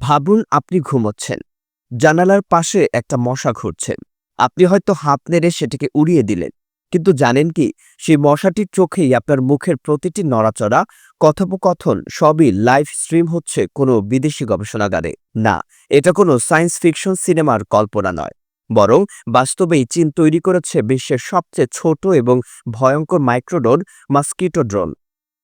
ভাবুন আপনি ঘুমোচ্ছেন। জানালার পাশে একটা মশা ঘুরছে। আপনি হয়তো হাত নেড়ে সেটিকে উড়িয়ে দিলেন। কিন্তু জানেন কি, সেই মশাটির চোখেই আপনার মুখের প্রতিটি নড়াচড়া, কথোপকথন সবই লাইভ স্ট্রিম হচ্ছে কোনো বিদেশি গবেষণাগারে। না, এটা কোনো সায়েন্স ফিকশন সিনেমার কল্পনা নয়। বরং বাস্তবেই চীন তৈরি করেছে বিশ্বের সবচেয়ে ছোট এবং ভয়ঙ্কর মাইক্রোডোন মাস্কিটো ড্রোন।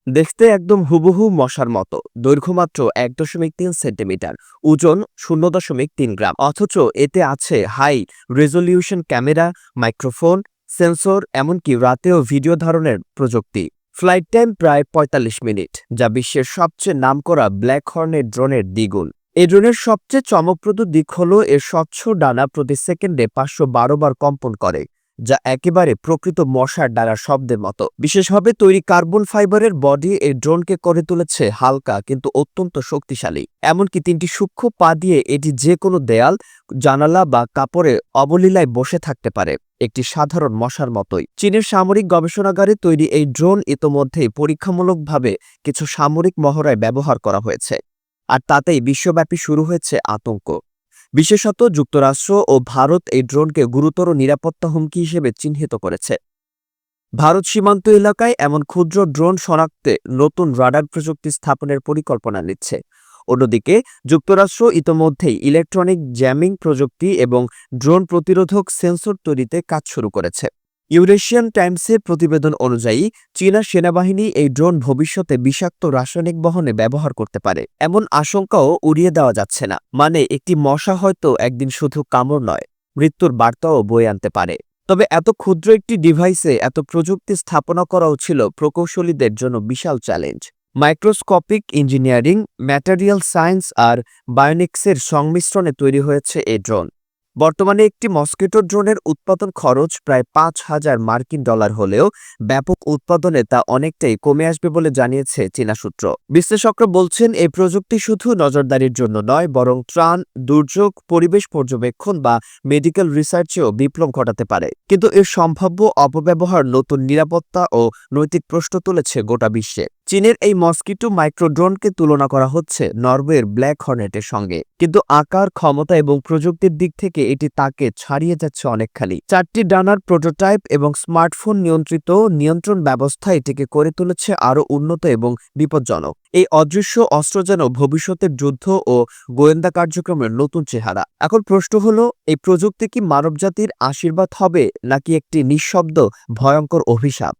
দেখতে একদম হুবহু মশার মতো। দৈর্ঘ্য মাত্র এক দশমিক তিন সেন্টিমিটার। ওজন শূন্য দশমিক তিন গ্রাম। অথচ এতে আছে high resolution camera, microphone, sensor, এমনকি রাতেও ভিডিও ধারণের প্রযুক্তি। ফ্লাইট টাইম প্রায় ৪৫ মিনিট, যা বিশ্বের সবচেয়ে নামকরা ব্ল্যাক হর্নের ড্রোনের দ্বিগুণ। এই ড্রোনের সবচেয়ে চমকপ্রদ দিক হল এর স্বচ্ছ ডানা প্রতি সেকেন্ডে পাঁচশো বারো বার কম্পন করে। যা একেবারে প্রকৃত মশার ডানার শব্দের মতো। বিশেষভাবে তৈরি কার্বন ফাইবারের বডি এই ড্রোনকে করে তুলেছে হালকা কিন্তু অত্যন্ত শক্তিশালী। এমনকি তিনটি সূক্ষ্ম পা দিয়ে এটি যে কোনো দেয়াল, জানালা বা কাপড়ে অবলীলায় বসে থাকতে পারে। একটি সাধারণ মশার মতোই। চীনের সামরিক গবেষণাগারে তৈরি এই ড্রোন ইতোমধ্যেই পরীক্ষামূলকভাবে কিছু সামরিক মহড়ায় ব্যবহার করা হয়েছে। আর তাতেই বিশ্বব্যাপী শুরু হয়েছে আতঙ্ক। বিশেষত যুক্তরাষ্ট্র ও ভারত এই ড্রোনকে গুরুতর নিরাপত্তা হুমকি হিসেবে চিহ্নিত করেছে। ভারত সীমান্ত এলাকায় এমন ক্ষুদ্র ড্রোন শনাক্তে নতুন রাডার প্রযুক্তি স্থাপনের পরিকল্পনা নিচ্ছে। অন্যদিকে, যুক্তরাষ্ট্র ইতোমধ্যেই ইলেকট্রনিক জ্যামিং প্রযুক্তি এবং ড্রোন প্রতিরোধক সেন্সর তৈরিতে কাজ শুরু করেছে। ইউরেশিয়ান টাইমসের প্রতিবেদন অনুযায়ী, চীনা সেনাবাহিনী এই ড্রোন ভবিষ্যতে বিষাক্ত রাসায়নিক বহনে ব্যবহার করতে পারে। এমন আশঙ্কাও উড়িয়ে দেওয়া যাচ্ছে না। মানে একটি মশা হয়তো একদিন শুধু কামড় নয়, মৃত্যুর বার্তাও বয়ে আনতে পারে। তবে এত ক্ষুদ্র একটি ডিভাইসে এত প্রযুক্তি স্থাপনা করাও ছিল প্রকৌশলীদের জন্য বিশাল challenge. Microscopic engineering, material science আর বায়োনিক্সের সংমিশ্রণে তৈরি হয়েছে এই ড্রোন। বর্তমানে একটি মস্কিটো ড্রোনের উৎপাদন খরচ প্রায় পাঁচ হাজার মার্কিন ডলার হলেও ব্যাপক উৎপাদনে তা অনেকটাই কমে আসবে বলে জানিয়েছে চীনা সূত্র। বিশ্লেষকরা বলছেন, এই প্রযুক্তি শুধু নজরদারির জন্য নয়, বরং ত্রাণ, দুর্যোগ, পরিবেশ পর্যবেক্ষণ বা মেডিকেল রিসার্চেও বিপ্লব ঘটাতে পারে। কিন্তু এর সম্ভাব্য অপব্যবহার, নতুন নিরাপত্তা ও নৈতিক প্রশ্ন তুলেছে গোটা বিশ্বে। চীনের এই মস্কিটো মাইক্রোড্রোনকে তুলনা করা হচ্ছে নরওয়ের ব্ল্যাক হর্নেটের সঙ্গে। কিন্তু আকার, ক্ষমতা এবং প্রযুক্তির দিক থেকে এটি তাকে ছাড়িয়ে যাচ্ছে অনেকখানি। চারটি ডানার প্রোটোটাইপ এবং স্মার্টফোন নিয়ন্ত্রিত নিয়ন্ত্রণ ব্যবস্থা এটিকে করে তুলেছে আরও উন্নত এবং বিপজ্জনক। এই অদৃশ্য অস্ত্র যেন ভবিষ্যতের যুদ্ধ ও গোয়েন্দা কার্যক্রমের নতুন চেহারা। এখন প্রশ্ন হলো, এই প্রযুক্তি কি মানবজাতির আশীর্বাদ হবে নাকি একটি নিঃশব্দ ভয়ঙ্কর অভিশাপ?